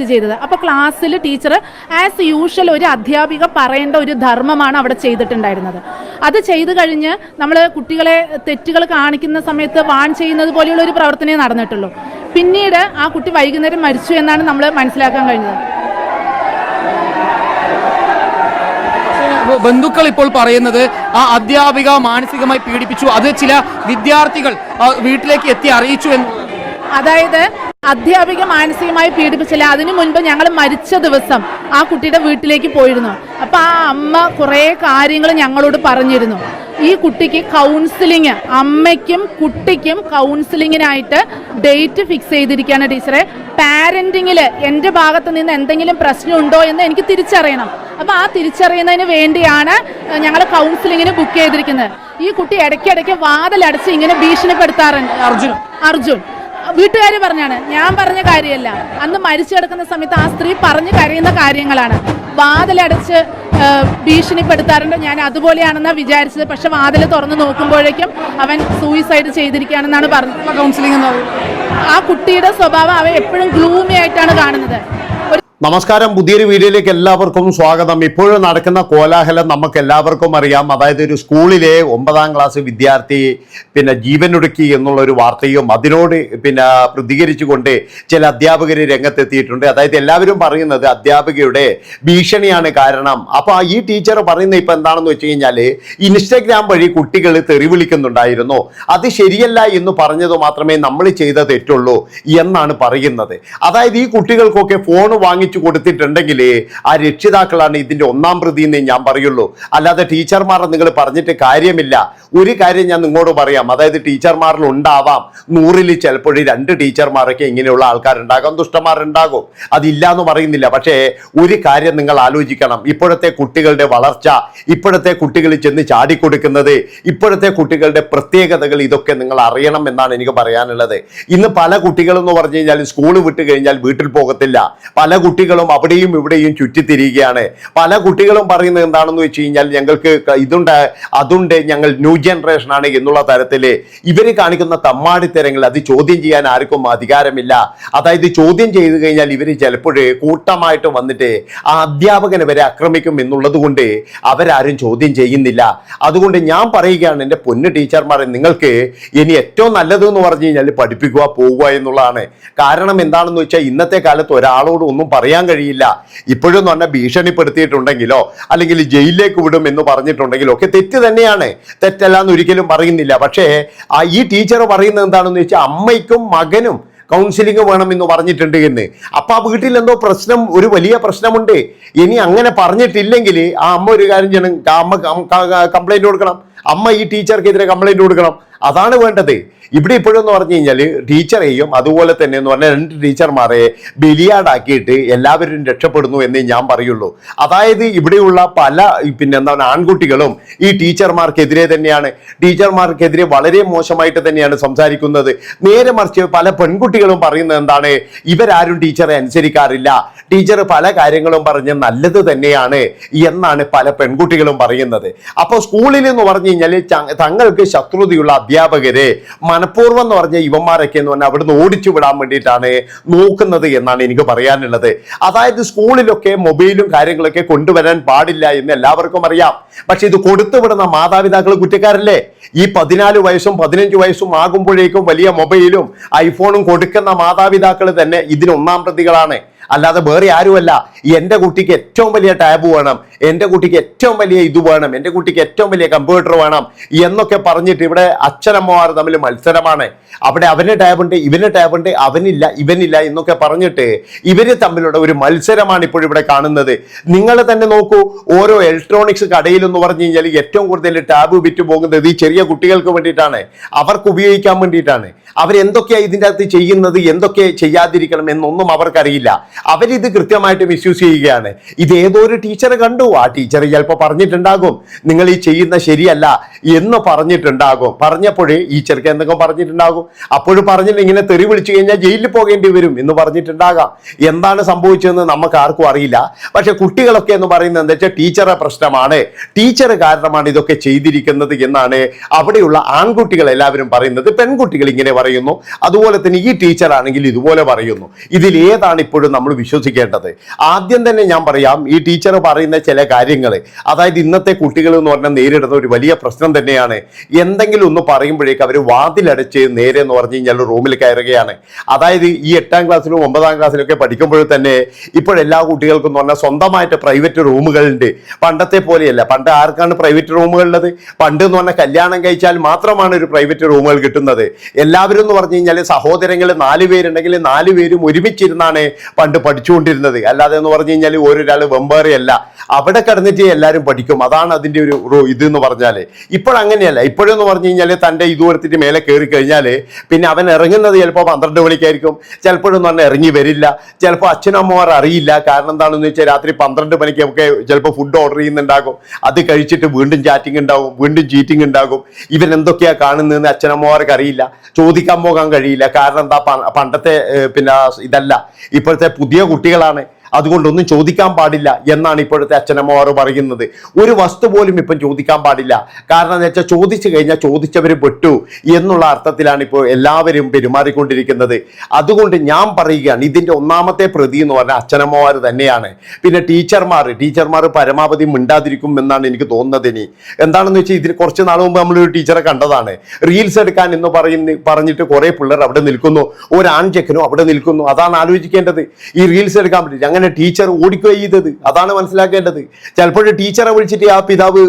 ചെയ്തത്. അപ്പൊ ക്ലാസ്സിൽ ടീച്ചർ ആസ് യൂഷ്വൽ ഒരു അധ്യാപിക പറയേണ്ട ഒരു ധർമ്മമാണ് അവിടെ ചെയ്തിട്ടുണ്ടായിരുന്നത്. അത് ചെയ്തു കഴിഞ്ഞ് നമ്മൾ കുട്ടികളെ തെറ്റുകൾ കാണിക്കുന്ന സമയത്ത് വാൺ ചെയ്യുന്നത് പോലെയുള്ള ഒരു പ്രവർത്തനമേ നടന്നിട്ടുള്ളൂ. പിന്നീട് ആ കുട്ടി വൈകുന്നേരം മരിച്ചു എന്നാണ് നമ്മൾ മനസ്സിലാക്കാൻ കഴിഞ്ഞത്. ബന്ധുക്കൾ ഇപ്പോൾ പറയുന്നത് ആ അധ്യാപിക മാനസികമായി പീഡിപ്പിച്ചു. അത് ചില വിദ്യാർത്ഥികൾ വീട്ടിലേക്ക് എത്തി അറിയിച്ചു എന്ന്. അതായത് അധ്യാപിക മാനസികമായി പീഡിപ്പിച്ചില്ല. അതിനു മുൻപ് ഞങ്ങൾ മരിച്ച ദിവസം ആ കുട്ടിയുടെ വീട്ടിലേക്ക് പോയിരുന്നു. അപ്പൊ ആ അമ്മ കുറേ കാര്യങ്ങൾ ഞങ്ങളോട് പറഞ്ഞിരുന്നു. ഈ കുട്ടിക്ക് കൗൺസിലിംഗ് അമ്മയ്ക്കും കുട്ടിക്കും കൗൺസിലിങ്ങിനായിട്ട് ഡേറ്റ് ഫിക്സ് ചെയ്തിരിക്കുകയാണ് ടീച്ചറെ. പാരന്റിങ്ങിൽ എന്റെ ഭാഗത്ത് നിന്ന് എന്തെങ്കിലും പ്രശ്നമുണ്ടോ എന്ന് എനിക്ക് തിരിച്ചറിയണം. അപ്പൊ ആ തിരിച്ചറിയുന്നതിന് വേണ്ടിയാണ് ഞങ്ങൾ കൗൺസിലിങ്ങിന് ബുക്ക് ചെയ്തിരിക്കുന്നത്. ഈ കുട്ടി ഇടയ്ക്കിടയ്ക്ക് വാതിലടച്ച് ഇങ്ങനെ ഭീഷണിപ്പെടുത്താറുണ്ട്. അർജുൻ. അർജുൻ. വീട്ടുകാർ പറഞ്ഞാണ് ഞാൻ പറഞ്ഞ കാര്യമല്ല. അന്ന് മരിച്ചു കിടക്കുന്ന സമയത്ത് ആ സ്ത്രീ പറഞ്ഞു കരയുന്ന കാര്യങ്ങളാണ്. വാതിലടച്ച് ഭീഷണിപ്പെടുത്താറുണ്ട്. ഞാൻ അതുപോലെയാണെന്നാണ് വിചാരിച്ചത്. പക്ഷെ വാതിൽ തുറന്നു നോക്കുമ്പോഴേക്കും അവൻ സൂയിസൈഡ് ചെയ്തിരിക്കുകയാണെന്നാണ് പറഞ്ഞത്. കൗൺസിലിംഗ് ആ കുട്ടിയുടെ സ്വഭാവം അവൻ എപ്പോഴും ഗ്ലൂമി ആയിട്ടാണ് കാണുന്നത്. നമസ്കാരം. പുതിയൊരു വീഡിയോയിലേക്ക് എല്ലാവർക്കും സ്വാഗതം. ഇപ്പോഴും നടക്കുന്ന കോലാഹലം നമുക്ക് എല്ലാവർക്കും അറിയാം. അതായത് ഒരു സ്കൂളിലെ ഒമ്പതാം ക്ലാസ് വിദ്യാർത്ഥി പിന്നെ ജീവനൊടുക്കി എന്നുള്ള ഒരു വാർത്തയും അതിനോട് പിന്നെ പ്രതികരിച്ചുകൊണ്ട് ചില അധ്യാപകർ രംഗത്തെത്തിയിട്ടുണ്ട്. അതായത് എല്ലാവരും പറയുന്നത് അധ്യാപികയുടെ ഭീഷണിയാണ് കാരണം. അപ്പോൾ ഈ ടീച്ചർ പറയുന്നത് ഇപ്പം എന്താണെന്ന് വെച്ച് കഴിഞ്ഞാൽ ഇൻസ്റ്റഗ്രാം വഴി കുട്ടികൾ തെറി വിളിക്കുന്നുണ്ടായിരുന്നു. അത് ശരിയല്ല എന്ന് പറഞ്ഞത് മാത്രമേ നമ്മൾ ചെയ്ത തെറ്റുള്ളൂ എന്നാണ് പറയുന്നത്. അതായത് ഈ കുട്ടികൾക്കൊക്കെ ഫോൺ വാങ്ങിച്ചു കൊടുത്തിട്ടുണ്ടെങ്കിൽ ആ രക്ഷിതാക്കളാണ് ഇതിന്റെ ഒന്നാം പ്രതി എന്ന് ഞാൻ പറയുള്ളൂ. അല്ലാതെ ടീച്ചർമാരെ നിങ്ങൾ പറഞ്ഞിട്ട് കാര്യമില്ല. ഒരു കാര്യം ഞാൻ നിങ്ങളോട് പറയാം. അതായത് ടീച്ചർമാരിൽ ഉണ്ടാവാം. നൂറിൽ ചിലപ്പോൾ രണ്ട് ടീച്ചർമാരൊക്കെ ഇങ്ങനെയുള്ള ആൾക്കാരുണ്ടാകാം. ദുഷ്ടന്മാരുണ്ടാകും. അതില്ല എന്ന് പറയുന്നില്ല. പക്ഷേ ഒരു കാര്യം നിങ്ങൾ ആലോചിക്കണം. ഇപ്പോഴത്തെ കുട്ടികളുടെ വളർച്ച ഇപ്പോഴത്തെ കുട്ടികൾ ചെന്ന് ചാടിക്കൊടുക്കുന്നത് ഇപ്പോഴത്തെ കുട്ടികളുടെ പ്രത്യേകതകൾ ഇതൊക്കെ നിങ്ങൾ അറിയണം എന്നാണ് എനിക്ക് പറയാനുള്ളത്. ഇന്ന് പല കുട്ടികളെന്ന് പറഞ്ഞു കഴിഞ്ഞാൽ സ്കൂൾ വിട്ട് കഴിഞ്ഞാൽ വീട്ടിൽ പോകത്തില്ല. പല കുട്ടികളും അവിടെയും ഇവിടെയും ചുറ്റിത്തിരിയുകയാണ്. പല കുട്ടികളും പറയുന്നത് എന്താണെന്ന് വെച്ച് കഴിഞ്ഞാൽ ഞങ്ങൾക്ക് ഇതുണ്ട് അതുണ്ട് ഞങ്ങൾ ന്യൂ ജനറേഷൻ ആണ് എന്നുള്ള തരത്തിൽ ഇവർ കാണിക്കുന്ന തമ്മാടിത്തരങ്ങൾ അത് ചോദ്യം ചെയ്യാൻ ആർക്കും അധികാരമില്ല. അതായത് ചോദ്യം ചെയ്തു കഴിഞ്ഞാൽ ഇവർ ചിലപ്പോൾ കൂട്ടമായിട്ട് വന്നിട്ട് ആ അധ്യാപകനെ വരെ ആക്രമിക്കും എന്നുള്ളത് കൊണ്ട് അവരാരും ചോദ്യം ചെയ്യുന്നില്ല. അതുകൊണ്ട് ഞാൻ പറയുകയാണ് എന്റെ പൊന്നു ടീച്ചർമാരെ നിങ്ങൾക്ക് ഇനി ഏറ്റവും നല്ലത് എന്ന് പറഞ്ഞു കഴിഞ്ഞാൽ പഠിപ്പിക്കുക പോവുക എന്നുള്ളതാണ്. കാരണം എന്താണെന്ന് വെച്ചാൽ ഇന്നത്തെ കാലത്ത് ഒരാളോട് ഒന്നും പറയാൻ കഴിയില്ല. ഇപ്പോഴും പറഞ്ഞാൽ ഭീഷണിപ്പെടുത്തിയിട്ടുണ്ടെങ്കിലോ അല്ലെങ്കിൽ ജയിലിലേക്ക് വിടും എന്ന് പറഞ്ഞിട്ടുണ്ടെങ്കിലോ ഒക്കെ തെറ്റ് തന്നെയാണ്. തെറ്റല്ല എന്ന് ഒരിക്കലും പറയുന്നില്ല. പക്ഷേ ആ ഈ ടീച്ചർ പറയുന്നത് എന്താണെന്ന് വെച്ചാൽ അമ്മയ്ക്കും മകനും കൗൺസിലിംഗ് വേണം എന്ന് പറഞ്ഞിട്ടുണ്ട് എന്ന്. അപ്പൊ ആ വീട്ടിൽ എന്തോ പ്രശ്നം ഒരു വലിയ പ്രശ്നമുണ്ട്. ഇനി അങ്ങനെ പറഞ്ഞിട്ടില്ലെങ്കിൽ ആ അമ്മ ഒരു കാര്യം ചെയ്യണം. അമ്മ കംപ്ലൈന്റ് കൊടുക്കണം. അമ്മ ഈ ടീച്ചർക്കെതിരെ കംപ്ലൈന്റ് കൊടുക്കണം. അതാണ് വേണ്ടത്. ഇവിടെ ഇപ്പോഴെന്ന് പറഞ്ഞു കഴിഞ്ഞാൽ ടീച്ചറെയും അതുപോലെ തന്നെ എന്ന് പറഞ്ഞാൽ രണ്ട് ടീച്ചർമാരെ ബലിയാടാക്കിയിട്ട് എല്ലാവരും രക്ഷപ്പെടുന്നു എന്നേ ഞാൻ പറയുള്ളൂ. അതായത് ഇവിടെയുള്ള പല പിന്നെ എന്താണ് ആൺകുട്ടികളും ഈ ടീച്ചർമാർക്കെതിരെ തന്നെയാണ്. ടീച്ചർമാർക്കെതിരെ വളരെ മോശമായിട്ട് തന്നെയാണ് സംസാരിക്കുന്നത്. നേരെ മറിച്ച് പല പെൺകുട്ടികളും പറയുന്നത് എന്താണ് ഇവരാരും ടീച്ചറെ അനുസരിക്കാറില്ല. ടീച്ചർ പല കാര്യങ്ങളും പറഞ്ഞ് നല്ലത് തന്നെയാണ് എന്നാണ് പല പെൺകുട്ടികളും പറയുന്നത്. അപ്പോൾ സ്കൂളിൽ എന്ന് പറഞ്ഞു കഴിഞ്ഞാൽ തങ്ങൾക്ക് ശത്രുതയുള്ള അധ്യാപകരെ മനഃപൂർവം എന്ന് പറഞ്ഞ ഇവന്മാരൊക്കെ എന്ന് പറഞ്ഞാൽ അവിടുന്ന് ഓടിച്ചു വിടാൻ വേണ്ടിയിട്ടാണ് നോക്കുന്നത് എന്നാണ് എനിക്ക് പറയാനുള്ളത്. അതായത് സ്കൂളിലൊക്കെ മൊബൈലും കാര്യങ്ങളൊക്കെ കൊണ്ടുവരാൻ പാടില്ല എന്ന് എല്ലാവർക്കും അറിയാം. പക്ഷെ ഇത് കൊടുത്തു വിടുന്ന മാതാപിതാക്കൾ കുറ്റക്കാരല്ലേ? ഈ പതിനാല് വയസ്സും പതിനഞ്ച് വയസ്സും ആകുമ്പോഴേക്കും വലിയ മൊബൈലും ഐഫോണും കൊടുക്കുന്ന മാതാപിതാക്കൾ തന്നെ ഇതിന് ഒന്നാം പ്രതികളാണ്. അല്ലാതെ വേറെ ആരുമല്ല. എന്റെ കുട്ടിക്ക് ഏറ്റവും വലിയ ടാബ് വേണം എന്റെ കുട്ടിക്ക് ഏറ്റവും വലിയ ഇത് വേണം എന്റെ കുട്ടിക്ക് ഏറ്റവും വലിയ കമ്പ്യൂട്ടർ വേണം എന്നൊക്കെ പറഞ്ഞിട്ട് ഇവിടെ അച്ഛനമ്മമാർ തമ്മിൽ മത്സരമാണ്. അവിടെ അവന് ടാബുണ്ട് ഇവന് ടാബുണ്ട് അവനില്ല ഇവനില്ല എന്നൊക്കെ പറഞ്ഞിട്ട് ഇവർ തമ്മിലുള്ള ഒരു മത്സരമാണ് ഇപ്പോൾ ഇവിടെ കാണുന്നത്. നിങ്ങൾ തന്നെ നോക്കൂ ഓരോ ഇലക്ട്രോണിക്സ് കടയിൽ എന്ന് പറഞ്ഞു കഴിഞ്ഞാൽ ഏറ്റവും കൂടുതൽ ടാബ് വിറ്റ് പോകുന്നത് ഈ ചെറിയ കുട്ടികൾക്ക് വേണ്ടിയിട്ടാണ്. അവർക്ക് ഉപയോഗിക്കാൻ വേണ്ടിയിട്ടാണ്. അവരെന്തൊക്കെയാണ് ഇതിന്റെ അകത്ത് ചെയ്യുന്നത് എന്തൊക്കെ ചെയ്യാതിരിക്കണം എന്നൊന്നും അവർക്കറിയില്ല. അവരിത് കൃത്യമായിട്ട് മിസ്യൂസ് ചെയ്യുകയാണ്. ഇത് ഏതോ ഒരു ടീച്ചർ കണ്ടു? ആ ടീച്ചർ ചിലപ്പോൾ പറഞ്ഞിട്ടുണ്ടാകും. നിങ്ങൾ ഈ ചെയ്യുന്ന ശരിയല്ല എന്ന് പറഞ്ഞിട്ടുണ്ടാകും. പറഞ്ഞപ്പോഴേ ഈ എന്തെങ്കിലും പറഞ്ഞിട്ടുണ്ടാകും. അപ്പോഴും പറഞ്ഞിട്ട് ഇങ്ങനെ തെറി വിളിച്ചു കഴിഞ്ഞാൽ ജയിലിൽ പോകേണ്ടി വരും എന്ന് പറഞ്ഞിട്ടുണ്ടാകാം. എന്താണ് സംഭവിച്ചതെന്ന് നമുക്ക് ആർക്കും അറിയില്ല. പക്ഷെ കുട്ടികളൊക്കെ എന്ന് പറയുന്നത് എന്താ വെച്ചാൽ ടീച്ചറെ പ്രശ്നമാണ്. ടീച്ചർ കാരണമാണ് ഇതൊക്കെ ചെയ്തിരിക്കുന്നത് എന്നാണ് അവിടെയുള്ള ആൺകുട്ടികൾ എല്ലാവരും പറയുന്നത്. പെൺകുട്ടികൾ ഇങ്ങനെ പറയുന്നു. അതുപോലെ തന്നെ ഈ ടീച്ചർ ആണെങ്കിൽ ഇതുപോലെ പറയുന്നു. ഇതിൽ ഏതാണ് ഇപ്പോഴും നമ്മൾ വിശ്വസിക്കേണ്ടത്. ആദ്യം തന്നെ ഞാൻ പറയാം ഈ ടീച്ചർ പറയുന്ന ചില കാര്യങ്ങൾ അതായത് ഇന്നത്തെ കുട്ടികൾ എന്ന് പറഞ്ഞാൽ നേരിടുന്ന ഒരു വലിയ പ്രശ്നം തന്നെയാണ്. എന്തെങ്കിലും ഒന്ന് പറയുമ്പോഴേക്ക് അവർ വാതിലടച്ച് നേരെ എന്ന് പറഞ്ഞു കഴിഞ്ഞാൽ റൂമിൽ കയറുകയാണ്. അതായത് ഈ എട്ടാം ക്ലാസ്സിലും ഒമ്പതാം ക്ലാസ്സിലും ഒക്കെ പഠിക്കുമ്പോൾ തന്നെ ഇപ്പോഴെല്ലാ കുട്ടികൾക്കും എന്ന് പറഞ്ഞാൽ സ്വന്തമായിട്ട് പ്രൈവറ്റ് റൂമുകളുണ്ട്. പണ്ടത്തെ പോലെയല്ല പണ്ട് ആർക്കാണ് പ്രൈവറ്റ് റൂമുകളുള്ളത്? പണ്ട് എന്ന് പറഞ്ഞാൽ കല്യാണം കഴിച്ചാൽ മാത്രമാണ് ഒരു പ്രൈവറ്റ് റൂമുകൾ കിട്ടുന്നത്. എല്ലാവരും എന്ന് പറഞ്ഞു കഴിഞ്ഞാൽ സഹോദരങ്ങൾ നാല് പേരുണ്ടെങ്കിൽ നാല് പേരും ഒരുമിച്ചിരുന്നാണ് പണ്ട് പഠിച്ചുകൊണ്ടിരുന്നത്. അല്ലാതെ എന്ന് പറഞ്ഞു കഴിഞ്ഞാൽ ഓരോരാൾ വെമ്പേറിയല്ല. അവിടെ കിടന്നിട്ട് എല്ലാവരും പഠിക്കും. അതാണ് അതിന്റെ ഒരു ഇത് എന്ന് പറഞ്ഞാൽ ഇപ്പോഴങ്ങനെയല്ല ഇപ്പോഴെന്ന് പറഞ്ഞു കഴിഞ്ഞാൽ തന്റെ ഇത് കൊടുത്തിട്ട് മേലെ കയറി കഴിഞ്ഞാൽ പിന്നെ അവൻ ഇറങ്ങുന്നത് ചിലപ്പോൾ പന്ത്രണ്ട് മണിക്കായിരിക്കും. ചിലപ്പോഴെന്ന് പറഞ്ഞാൽ ഇറങ്ങി വരില്ല. ചിലപ്പോൾ അച്ഛനമ്മമാർ അറിയില്ല. കാരണം എന്താണെന്ന് വെച്ചാൽ രാത്രി പന്ത്രണ്ട് മണിക്കൊക്കെ ചിലപ്പോൾ ഫുഡ് ഓർഡർ ചെയ്യുന്നുണ്ടാകും. അത് കഴിച്ചിട്ട് വീണ്ടും ചാറ്റിംഗ് ഉണ്ടാകും. വീണ്ടും ചീറ്റിംഗ് ഉണ്ടാകും. ഇവൻ എന്തൊക്കെയാണ് കാണുന്നതെന്ന് അച്ഛനമ്മമാർക്ക് അറിയില്ല. ചോദിക്കാൻ പോകാൻ കഴിയില്ല. കാരണം എന്താ പണ്ടത്തെ പിന്നെ ഇതല്ല. ഇപ്പോഴത്തെ പുതിയ കുട്ടികളാണ്. അതുകൊണ്ടൊന്നും ചോദിക്കാൻ പാടില്ല എന്നാണ് ഇപ്പോഴത്തെ അച്ഛനമ്മമാർ പറയുന്നത്. ഒരു വസ്തു പോലും ഇപ്പം ചോദിക്കാൻ പാടില്ല. കാരണം എന്ന് വെച്ചാൽ ചോദിച്ചു കഴിഞ്ഞാൽ ചോദിച്ചവർ പെട്ടു എന്നുള്ള അർത്ഥത്തിലാണ് ഇപ്പോൾ എല്ലാവരും പെരുമാറിക്കൊണ്ടിരിക്കുന്നത്. അതുകൊണ്ട് ഞാൻ പറയുകയാണ് ഇതിന്റെ ഒന്നാമത്തെ പ്രതി എന്ന് പറഞ്ഞാൽ അച്ഛനമ്മമാർ തന്നെയാണ്. പിന്നെ ടീച്ചർമാർ ടീച്ചർമാർ പരമാവധി മിണ്ടാതിരിക്കും എന്നാണ് എനിക്ക് തോന്നുന്നത് ഇനി. എന്താണെന്ന് വെച്ചാൽ ഇതിന് കുറച്ച് നാൾ മുമ്പ് നമ്മളൊരു ടീച്ചറെ കണ്ടതാണ്. റീൽസ് എടുക്കാൻ എന്ന് പറയുന്ന പറഞ്ഞിട്ട് കുറേ പിള്ളേർ അവിടെ നിൽക്കുന്നു. ഒരു ആൺചെക്കനും അവിടെ നിൽക്കുന്നു. അതാണ് ആലോചിക്കേണ്ടത്. ഈ റീൽസ് എടുക്കാൻ പറ്റില്ല. അങ്ങനെ ടീച്ചർ ഓടിക്കുക ചെയ്തത്. അതാണ് മനസ്സിലാക്കേണ്ടത്. ചിലപ്പോൾ ടീച്ചറെ വിളിച്ചിട്ട് ആ പിതാവ്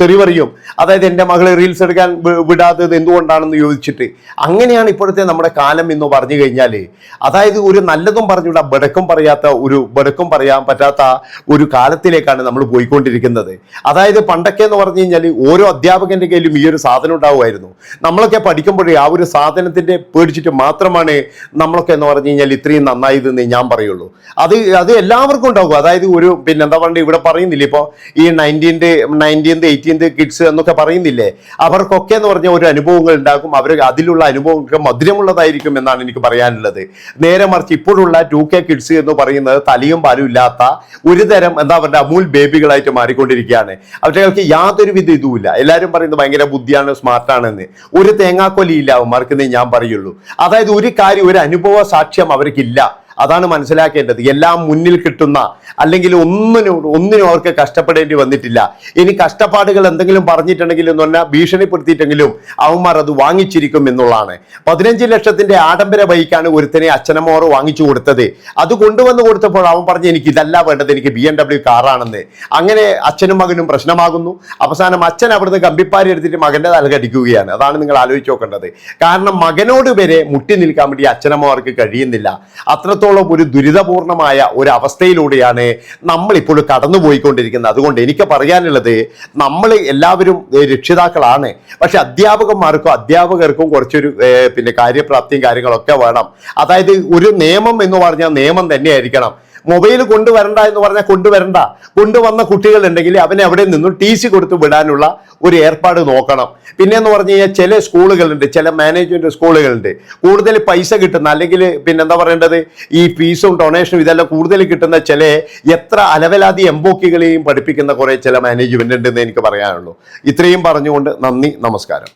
തെറിവറിയും അതായത് എന്റെ മകളെ റീൽസ് എടുക്കാൻ വിടാത്തത് എന്തുകൊണ്ടാണെന്ന് ചോദിച്ചിട്ട്. അങ്ങനെയാണ് ഇപ്പോഴത്തെ നമ്മുടെ കാലം എന്ന് പറഞ്ഞു കഴിഞ്ഞാൽ അതായത് ഒരു നല്ലതും പറഞ്ഞുകൂടാ ബടക്കം പറയാത്ത ഒരു ബടക്കം പറയാൻ പറ്റാത്ത ഒരു കാലത്തിലേക്കാണ് നമ്മൾ പോയിക്കൊണ്ടിരിക്കുന്നത്. അതായത് പണ്ടൊക്കെ എന്ന് പറഞ്ഞു കഴിഞ്ഞാൽ ഓരോ അധ്യാപകന്റെ കയ്യിലും ഈ ഒരു സാധനം ഉണ്ടാവുമായിരുന്നു. നമ്മളൊക്കെ പഠിക്കുമ്പോഴേ ആ ഒരു സാധനത്തിന്റെ പേടിച്ചിട്ട് മാത്രമാണ് നമ്മളൊക്കെ എന്ന് പറഞ്ഞു കഴിഞ്ഞാൽ ഇത്രയും നന്നായി ഞാൻ പറയുള്ളൂ. അത് അത് എല്ലാവർക്കും ഉണ്ടാകും. അതായത് ഒരു പിന്നെ എന്താ പറയുക ഇവിടെ പറയുന്നില്ലേ? ഇപ്പോൾ ഈ നയന്റീൻത് നയന്റീൻത് എയ്റ്റീൻത് കിഡ്സ് എന്നൊക്കെ പറയുന്നില്ലേ? അവർക്കൊക്കെ എന്ന് പറഞ്ഞ ഒരു അനുഭവങ്ങൾ ഉണ്ടാകും. അവർ അതിലുള്ള അനുഭവങ്ങൾക്ക് മധുരമുള്ളതായിരിക്കും എന്നാണ് എനിക്ക് പറയാനുള്ളത്. നേരെ മറിച്ച് ഇപ്പോഴുള്ള ടു കെ കിഡ്സ് എന്ന് പറയുന്നത് തലയും പാലും ഇല്ലാത്ത ഒരു തരം എന്താ പറയുക അമൂൽ ബേബികളായിട്ട് മാറിക്കൊണ്ടിരിക്കുകയാണ്. അവർക്ക് യാതൊരു വിധ ഇതുമില്ല. എല്ലാവരും പറയുന്നത് ഭയങ്കര ബുദ്ധിയാണ് സ്മാർട്ടാണെന്ന്. ഒരു തേങ്ങാക്കൊലിയില്ല അവന്മാർക്കെന്നേ ഞാൻ പറയുള്ളൂ. അതായത് ഒരു കാര്യം ഒരു അനുഭവ സാക്ഷ്യം അവർക്കില്ല. അതാണ് മനസ്സിലാക്കേണ്ടത്. എല്ലാം മുന്നിൽ കിട്ടുന്ന അല്ലെങ്കിൽ ഒന്നിനും ഒന്നിനും അവർക്ക് കഷ്ടപ്പെടേണ്ടി വന്നിട്ടില്ല. ഇനി കഷ്ടപ്പാടുകൾ എന്തെങ്കിലും പറഞ്ഞിട്ടുണ്ടെങ്കിലും എന്ന് പറഞ്ഞാൽ ഭീഷണിപ്പെടുത്തിയിട്ടെങ്കിലും അവന്മാർ അത് വാങ്ങിച്ചിരിക്കും എന്നുള്ളതാണ്. പതിനഞ്ച് ലക്ഷത്തിന്റെ ആഡംബര ബൈക്കാണ് ഒരുത്തനെ അച്ഛനമ്മോർ വാങ്ങിച്ചു കൊടുത്തത്. അത് കൊണ്ടുവന്ന് കൊടുത്തപ്പോൾ അവൻ പറഞ്ഞു എനിക്ക് ഇതല്ല വേണ്ടത്. എനിക്ക് ബി എം ഡബ്ല്യു കാറാണെന്ന്. അങ്ങനെ അച്ഛനും മകനും പ്രശ്നമാകുന്നു. അവസാനം അച്ഛൻ അവിടുന്ന് കമ്പിപ്പാരി എടുത്തിട്ട് മകന്റെ തലകടിക്കുകയാണ് അതാണ് നിങ്ങൾ ആലോചിച്ച് നോക്കേണ്ടത്. കാരണം മകനോട് വരെ മുട്ടി നിൽക്കാൻ വേണ്ടി അച്ഛനമ്മമാർക്ക് കഴിയുന്നില്ല. അത്രത്തോളം ഒരു ദുരിതപൂർണമായ ഒരു അവസ്ഥയിലൂടെയാണ് നമ്മൾ ഇപ്പോൾ കടന്നുപോയിക്കൊണ്ടിരിക്കുന്നത്. അതുകൊണ്ട് എനിക്ക് പറയാനുള്ളത് നമ്മൾ എല്ലാവരും രക്ഷിതാക്കളാണ്. പക്ഷെ അധ്യാപകന്മാർക്കും അധ്യാപകർക്കും കുറച്ചൊരു പിന്നെ കാര്യപ്രാപ്തിയും കാര്യങ്ങളൊക്കെ വേണം. അതായത് ഒരു നിയമം എന്ന് പറഞ്ഞാൽ നിയമം തന്നെയായിരിക്കണം. മൊബൈൽ കൊണ്ടുവരണ്ട എന്ന് പറഞ്ഞാൽ കൊണ്ടുവരണ്ട. കൊണ്ടുവന്ന കുട്ടികൾ ഉണ്ടെങ്കിൽ അവനെ അവിടെ നിന്നും ടി സി കൊടുത്ത് വിടാനുള്ള ഒരു ഏർപ്പാട് നോക്കണം. പിന്നെ എന്ന് പറഞ്ഞു കഴിഞ്ഞാൽ ചില സ്കൂളുകളുണ്ട് ചില മാനേജ്മെന്റ് സ്കൂളുകളുണ്ട്. കൂടുതൽ പൈസ കിട്ടുന്ന അല്ലെങ്കിൽ പിന്നെ എന്താ പറയേണ്ടത്? ഈ ഫീസും ഡൊണേഷനും ഇതെല്ലാം കൂടുതൽ കിട്ടുന്ന ചില എത്ര അലവലാതി എംബോക്കികളെയും പഠിപ്പിക്കുന്ന കുറേ ചില മാനേജ്മെന്റ് ഉണ്ടെന്ന് എനിക്ക് പറയാനുള്ളൂ. ഇത്രയും പറഞ്ഞുകൊണ്ട് നന്ദി നമസ്കാരം.